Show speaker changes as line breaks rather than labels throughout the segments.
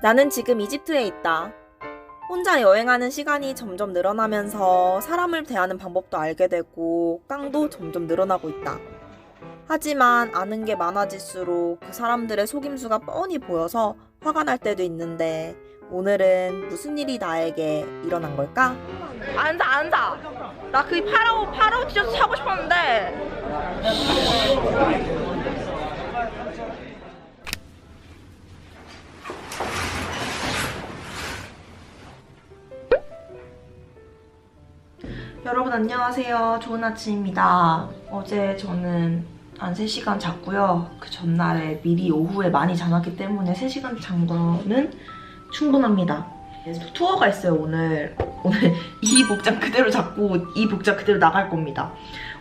나는 지금 이집트에 있다. 혼자 여행하는 시간이 점점 늘어나면서 사람을 대하는 방법도 알게 되고 깡도 점점 늘어나고 있다. 하지만 아는 게 많아질수록 그 사람들의 속임수가 뻔히 보여서 화가 날 때도 있는데 오늘은 무슨 일이 나에게 일어난 걸까?
안 사. 나그 파라오, 파라오 티셔츠 사고 싶었는데. 여러분 안녕하세요. 좋은 아침입니다. 어제 저는 한 3시간 잤고요. 그 전날에 미리 오후에 많이 자놨기 때문에 3시간 잔 거는 충분합니다. 투어가 있어요 오늘. 오늘 이 복장 그대로 잡고 이 복장 그대로 나갈 겁니다.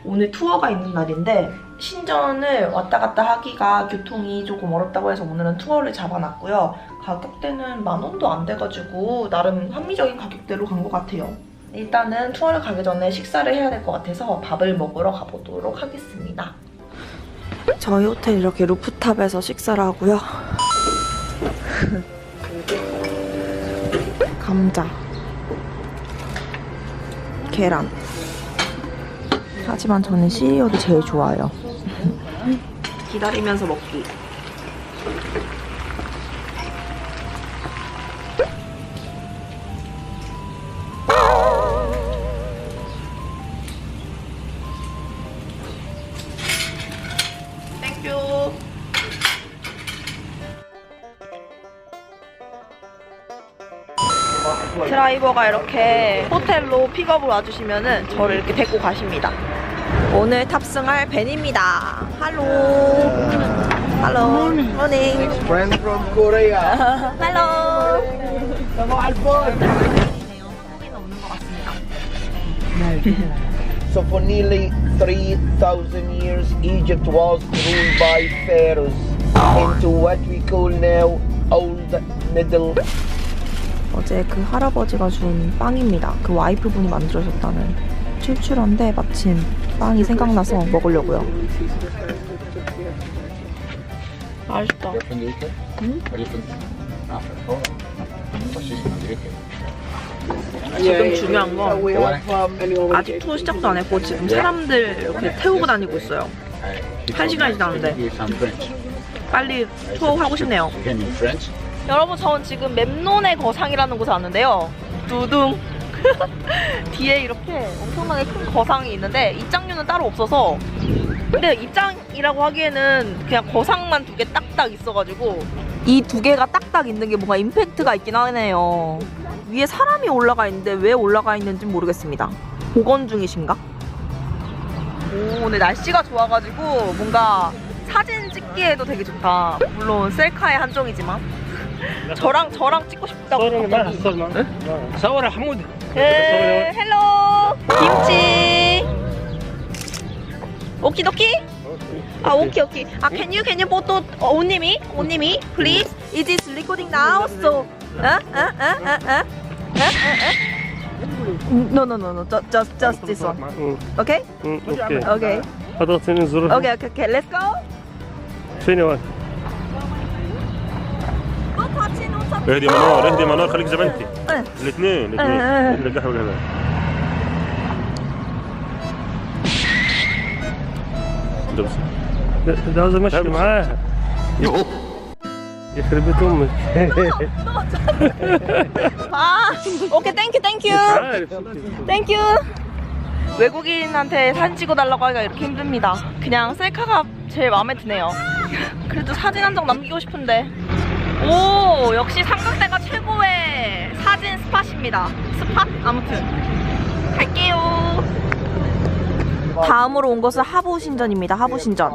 오늘 투어가 있는 날인데 신전을 왔다 갔다 하기가 교통이 조금 어렵다고 해서 오늘은 투어를 잡아놨고요. 가격대는 만 원도 안 돼가지고 나름 합리적인 가격대로 간 것 같아요. 일단은 투어를 가기 전에 식사를 해야 될 것 같아서 밥을 먹으러 가보도록 하겠습니다. 저희 호텔 이렇게 루프탑에서 식사를 하고요. 감자, 계란. 하지만 저는 시리얼이 제일 좋아요. 기다리면서 먹기. 드라이버가 이렇게 호텔로 픽업을 와주시면은 저를 이렇게 데리고 가십니다. 오늘 탑승할 벤입니다. 할로. 할로. 모닝.
Friend from Korea.
할로.
So for nearly 3,000 years, Egypt was ruled by pharaohs into what we call now Old Middle
어제 그 할아버지가 준 빵입니다. 그 와이프분이 만들어줬다는 출출한데 마침 빵이 생각나서 먹으려고요. 맛있다. 지금 중요한 건 아직 투어 시작도 안 했고 지금 사람들 이렇게 태우고 다니고 있어요. 한 시간이 지났는데. 빨리 투어 하고 싶네요. 여러분 저는 지금 맵론의 거상이라는 곳에 왔는데요. 두둥. 뒤에 이렇게 엄청나게 큰 거상이 있는데 입장료는 따로 없어서 근데 입장이라고 하기에는 그냥 거상만 두 개 딱딱 있어가지고 이 두 개가 딱딱 있는 게 뭔가 임팩트가 있긴 하네요. 위에 사람이 올라가 있는데 왜 올라가 있는지 모르겠습니다. 복원 중이신가? 오, 오늘 날씨가 좋아가지고 뭔가 사진 찍기에도 되게 좋다. 물론 셀카의 한정이지만 저랑 저랑 찍고 싶다고. 서울만
서울만. 서울에
한 무대. 예. 헬로 김치. 오키도키. 아 오케이 오케이. 아 can you can you 보또 오님이 오님이 please it is recording now so. 어어어어어 No no no no just just just this one. Okay? Okay.
Okay.
Okay. Okay. Okay. Let's go.
21.
اهدي منار اهدي منار خليك زي ما انت
اه.
الاثنين
اه. اه.
الاثنين اللي قهوه هنا دوس.
ده عاوز امشي معاها يخرب بيت امك
아 오케이 땡큐 땡큐.
عارف
땡큐. 외국인한테 사진 찍어달라고 하기가 이렇게 힘듭니다. 그냥 셀카가 제일 마음에 드네요. 그래도 사진 한 장 남기고 싶은데. 오, 역시 삼각대가 최고의 사진 스팟입니다. 스팟? 아무튼. 갈게요. 다음으로 온 것은 하부신전입니다. 하부신전.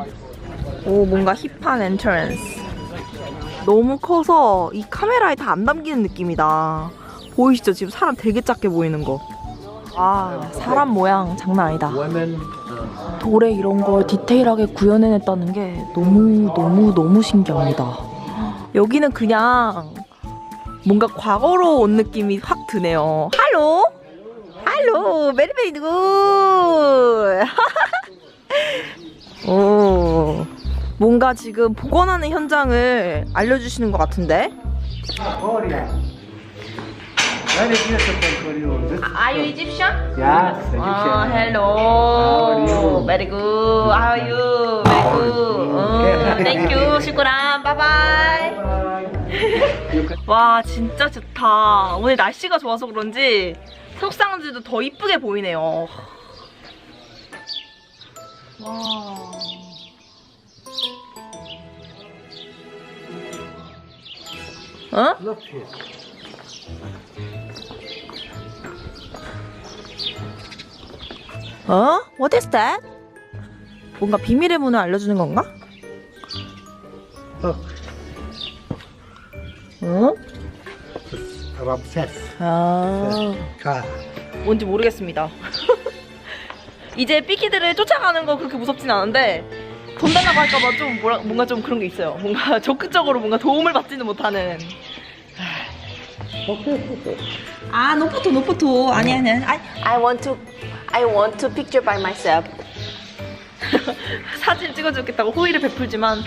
오, 뭔가 힙한 엔트런스. 너무 커서 이 카메라에 다 안 담기는 느낌이다. 보이시죠? 지금 사람 되게 작게 보이는 거. 아, 사람 모양 장난 아니다. 돌에 이런 걸 디테일하게 구현해냈다는 게 너무 너무 너무 신기합니다. 여기는 그냥 뭔가 과거로 온 느낌이 확 드네요. 할로? 할로, 베리베리 굿! 오, 뭔가 지금 복원하는 현장을 알려주시는 것 같은데? Are you Egyptian?
Yes,
아, hello.
are you?
Very good. How are you? Very good. 음, thank you. 슈크란. 바이바이. 와, 진짜 좋다. 오늘 날씨가 좋아서 그런지 석상지도 더 이쁘게 보이네요. 와. 어? 어? What is that? 뭔가 비밀의 문을 알려주는 건가? 어?
Ramses.
아,
Car.
뭔지 모르겠습니다. 이제 삐키들을 쫓아가는 거 그렇게 무섭진 않은데 돈 달라고 할까봐 좀 뭐라, 뭔가 좀 그런 게 있어요. 뭔가 적극적으로 뭔가 도움을 받지는 못하는. 아, 노포토, 노포토. 아니, 아니, 아니. I, I want to, I want to picture by myself. 사진 찍어주겠다고 호의를 베풀지만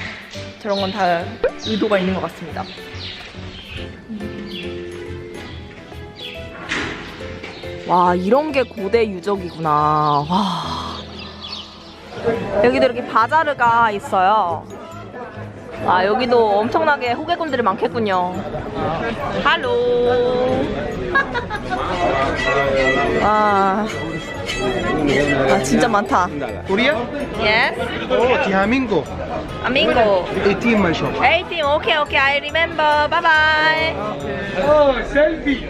저런 건 다 의도가 있는 것 같습니다. 와 이런 게 고대 유적이구나. 와. 여기도 이렇게 바자르가 있어요. 아 여기도 엄청나게 호객꾼들이 많겠군요. 할로. 아, 아 진짜 많다
Korea?
yes
Oh, Tiamingo.
아밍고
18 my shop.
18 오케이 오케이 I remember bye bye
Oh, selfie.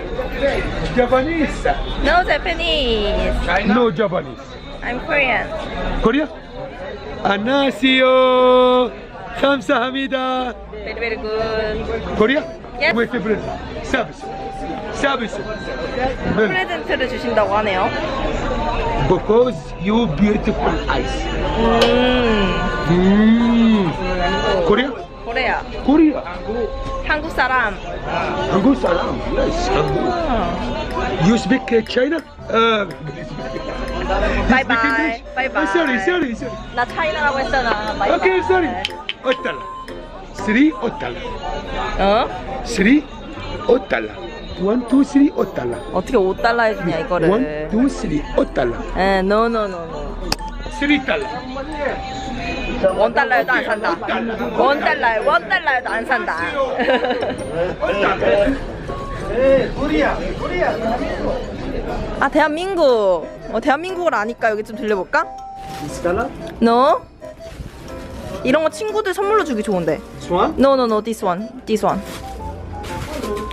Japanese.
no Japanese
No Japanese.
I'm Korean
Korea? 안녕하세요. 감사합니다.
very very good
Korea?
Yes.
With the present. Service. Service.
프레젠트를 주신다고 하네요
Because you beautiful eyes.
음
Mm. Korea?
코레아
Korea.
한국 사람
Angus salam. Yes. You speak uh, China? Uh,
Bye
speak
bye.
English?
Bye bye.
Oh, sorry, sorry, sorry.
나 차이나라고 했잖아 바이바이.
Okay, sorry. Otala. Three Otala.
어?
Otala. One, two, three Otala.
어떻게 5달러 해주냐 이거를
One, two, three Otala.
에 no no no no
Three Tala.
원 달러에도 안 산다 원 달러에 원 달러에도 안 산다 아 대한민국 어 대한민국을 아니까 여기 좀 들려볼까? 너? 이런 거 친구들 선물로 주기 좋은데
Swan?
No, no, no. This one. This one.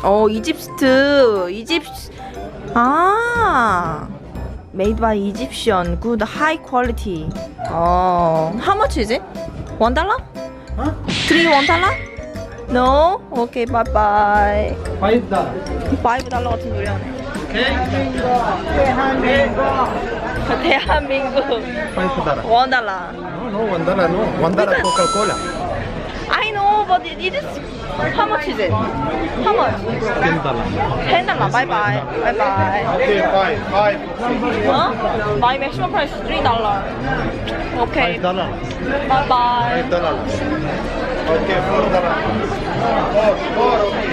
어, 이집트. 이집. 아. Made by Egyptian. Good high quality. 어. How much is it? One dollar?
Huh?
Three one dollar? No. Okay. Bye bye.
Five dollar.
Five dollar 같은 소리 하네.
대한민국.
대한민국.
Five dollar.
One dollar.
No, no, one dollar, no. One dollar Coca-Cola.
I know, but it is. How much is it? How much?
Ten dollar.
Ten dollar. Bye bye. Bye bye.
Okay, five, five.
Huh? My maximum price is three dollar. Okay.
Five dollar.
Bye bye.
Five dollar. Okay, four dollar. Four, four, okay.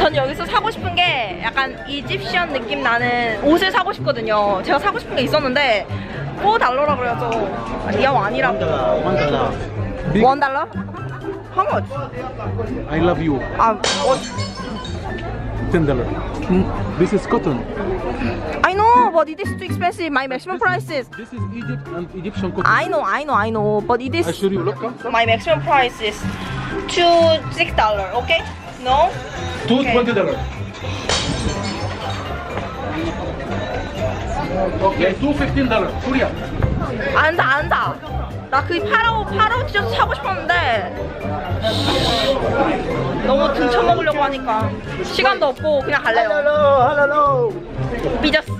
전 여기서 사고 싶은 게 약간 이집시언 느낌 나는 옷을 사고 싶거든요. 제가 사고 싶은 게 있었는데 4 달러라 그래서 아니야 아니라고.
One dollar. Big.
원 달러? How much?
I love you.
아, 어,
Ten dollar. Mm. This is cotton.
I know, but it is too expensive. My maximum price is.
This is Egypt and Egyptian cotton.
I know, I know, I know, but it is.
I show you. Look.
My maximum price is two six dollar. Okay? No?
Two
Okay.
twenty dollar. Okay, two fifteen dollar. Korea.
안 사, 안 사. 나 그 파라오, 파라오 티셔츠 사고 싶었는데 너무 등쳐 먹으려고 하니까 시간도 없고 그냥 갈래요. 삐졌스.